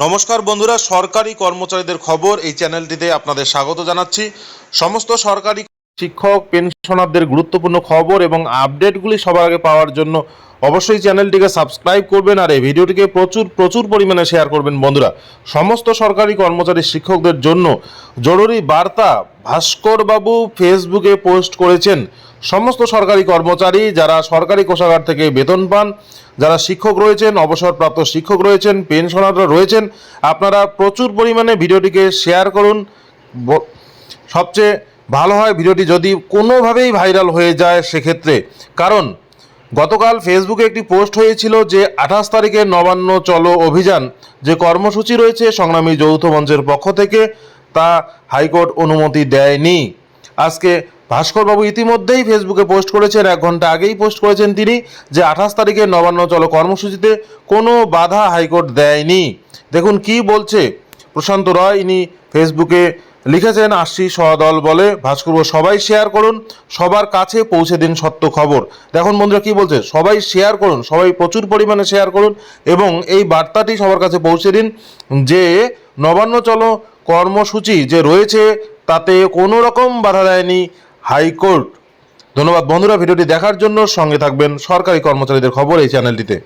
নমস্কার বন্ধুরা সরকারি কর্মচারীদের খবর এই চ্যানেলটিতে আপনাদের স্বাগত জানাচ্ছি। সমস্ত সরকারি শিক্ষক, পেনশনারদের গুরুত্বপূর্ণ খবর এবং আপডেটগুলি সবার আগে পাওয়ার জন্য অবশ্যই চ্যানেলটিকে সাবস্ক্রাইব করবেন আর এই ভিডিওটিকে প্রচুর প্রচুর পরিমাণে শেয়ার করবেন বন্ধুরা। সমস্ত সরকারি কর্মচারী শিক্ষকদের জন্য জরুরি বার্তা ভাস্কর বাবু ফেসবুকে পোস্ট করেছেন। সমস্ত সরকারি কর্মচারী যারা সরকারি কোষাগার থেকে বেতন পান, যারা শিক্ষক রয়েছেন, অবসরপ্রাপ্ত শিক্ষক রয়েছেন, পেনশনাররা রয়েছেন, আপনারা প্রচুর পরিমাণে ভিডিওটিকে শেয়ার করুন। সবচেয়ে ভালো হয় ভিডিওটি যদি কোনোভাবেই ভাইরাল হয়ে যায় সেক্ষেত্রে। কারণ, গতকাল ফেসবুকে একটি পোস্ট হয়েছিল যে, আঠাশ তারিখে নবান্ন চলো অভিযান যে কর্মসূচি রয়েছে সংগ্রামী যৌথ মঞ্চের পক্ষ থেকে, তা হাইকোর্ট অনুমতি দেয়নি। আজকে ভাস্করবাবু ইতিমধ্যেই ফেসবুকে পোস্ট করেছেন, এক ঘণ্টা আগেই পোস্ট করেছেন তিনি যে, আঠাশ তারিখে নবান্ন চলো কর্মসূচিতে কোনো বাধা হাইকোর্ট দেয়নি। দেখুন কি বলছে প্রশান্ত রয়, ইনি ফেসবুকে লিখেছেন আসছি সদল বলে ভাস্কর সবাই শেয়ার করুন, সবার কাছে পৌঁছে দিন সত্য খবর। দেখুন বন্ধুরা কি বলছে, সবাই শেয়ার করুন, সবাই প্রচুর পরিমাণে শেয়ার করুন এবং এই বার্তাটি সবার কাছে পৌঁছে দিন যে নবান্ন চলো কর্মসূচি যে রয়েছে তাতে কোনো রকম বাধা দেয়নি হাইকোর্ট। ধন্যবাদ বন্ধুরা, ভিডিওটি দেখার জন্য সঙ্গে থাকবেন সরকারি কর্মচারীদের খবর এই চ্যানেলটিতে